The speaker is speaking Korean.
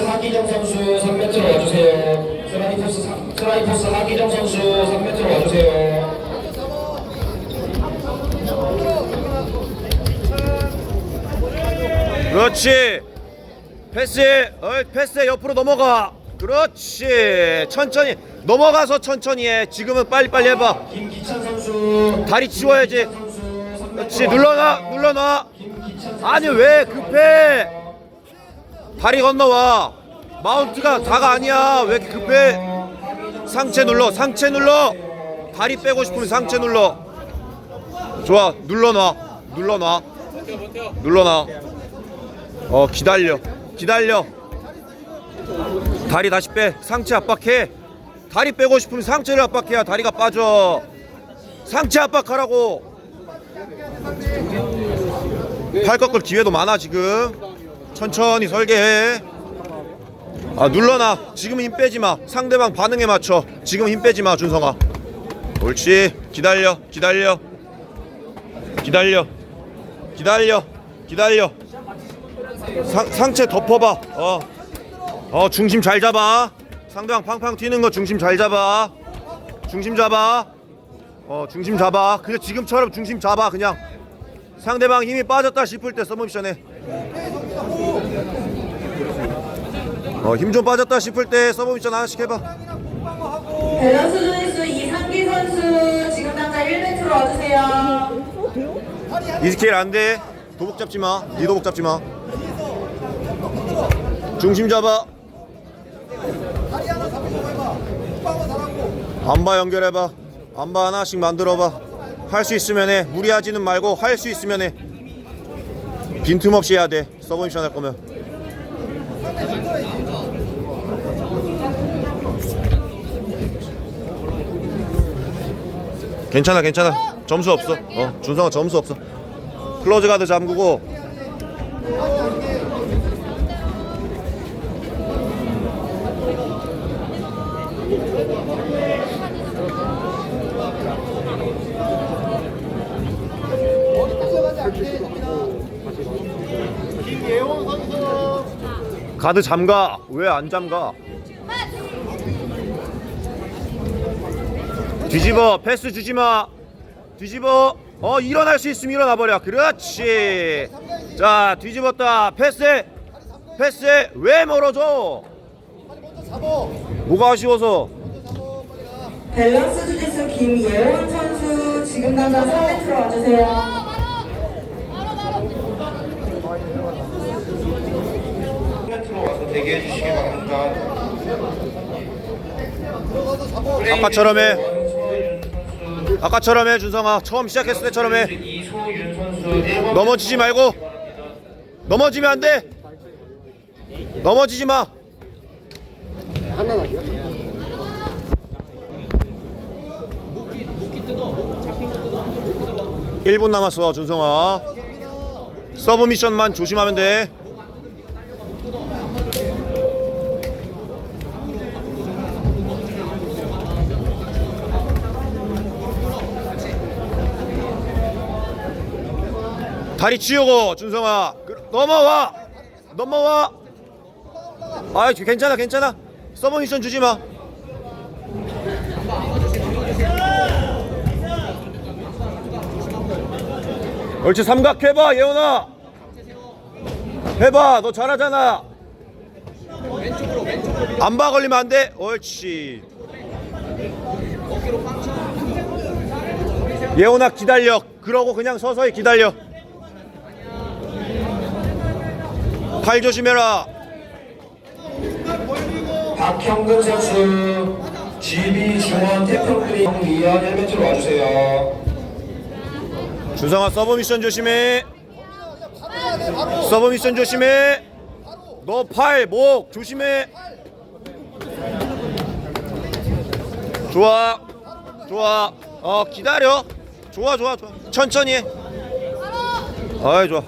하기정 선수 3m로 와주세요. 스라이포스 스라이포스 하기정 선수 3m로 와주세요. 그렇지. 패스 어이 패스 옆으로 넘어가. 그렇지. 천천히. 넘어가서 천천히 해. 지금은 빨리 빨리 해 봐. 김기찬 선수. 다리 치워야지. 선수 3m 그렇지. 눌러놔. 눌러놔. 아니 왜 급해 다리 건너와. 마운트가 다가 아니야. 왜 이렇게 급해? 상체 눌러 상체 눌러. 다리 빼고 싶으면 상체 눌러. 좋아 눌러놔. 눌러놔. 눌러놔. 어 기다려. 기다려. 다리 다시 빼. 상체 압박해. 다리 빼고 싶으면 상체를 압박해야 다리가 빠져. 상체 압박하라고. 팔 꺾을 기회도 많아 지금 천천히 설계해 아 눌러놔. 지금 힘 빼지 마. 상대방 반응에 맞춰. 지금 힘 빼지 마 준성아. 옳지. 기다려. 기다려. 기다려. 기다려. 기다려. 상, 상체 덮어봐. 어. 어 중심 잘 잡아. 상대방 팡팡 튀는 거 중심 잘 잡아. 중심 잡아. 어 중심 잡아. 그냥 지금처럼 중심 잡아 그냥 상대방 힘이 빠졌다 싶을 때 서브미션 해. 어, 힘 좀 빠졌다 싶을 때 서브미션 하나씩 해봐. 밸런스 조회수 이상기 선수 지금 당장 1m로 와주세요. 이스케일 안 돼. 도복 잡지 마. 네 도복 잡지 마. 중심 잡아. 안바 연결해봐. 안바 하나씩 만들어봐. 할 수 있으면 해. 무리하지는 말고 할 수 있으면 해. 빈틈없이 해야 돼. 서브미션 할 거면. 괜찮아 괜찮아 점수 없어 어 준성아 점수 없어 클로즈 가드 잠그고 가드 잠가. 왜 안 잠가? 뒤집어. 패스 주지마. 뒤집어. 어 일어날 수 있으면 일어나 버려. 그렇지. 자 뒤집었다. 패스. 패스. 왜 멀어져? 뭐가 아쉬워서? 밸런스 조회수 김예원 선수 지금 당장 3m로 와주세요. 대기해 주시기 바랍니다. 아까처럼 해 아까처럼 해 준성아 처음 시작했을 때처럼 해 이소윤 선수 1번 넘어지지 말고 넘어지면 안 돼. 넘어지지 마. 일분 남았어 준성아. 서브 미션만 조심하면 돼 다리 치우고 준성아. 그- 넘어와. 넘어와. 아 괜찮아 괜찮아. 서브 미션 주지 마. 옳지 삼각 해봐 예원아. 해봐 너 잘하잖아. 안봐 걸리면 안돼. 옳지. 예원아 기다려. 그러고 그냥 서서히 기다려 팔 조심해라. 박형근 선수 GB 중원 태평그린 2연 1m로 와주세요. 준성아 서브 미션 조심해. 서브 미션 조심해. 너 팔 목 조심해. 좋아. 좋아. 어 기다려. 좋아 좋아 좋아. 천천히 해. 아이 좋아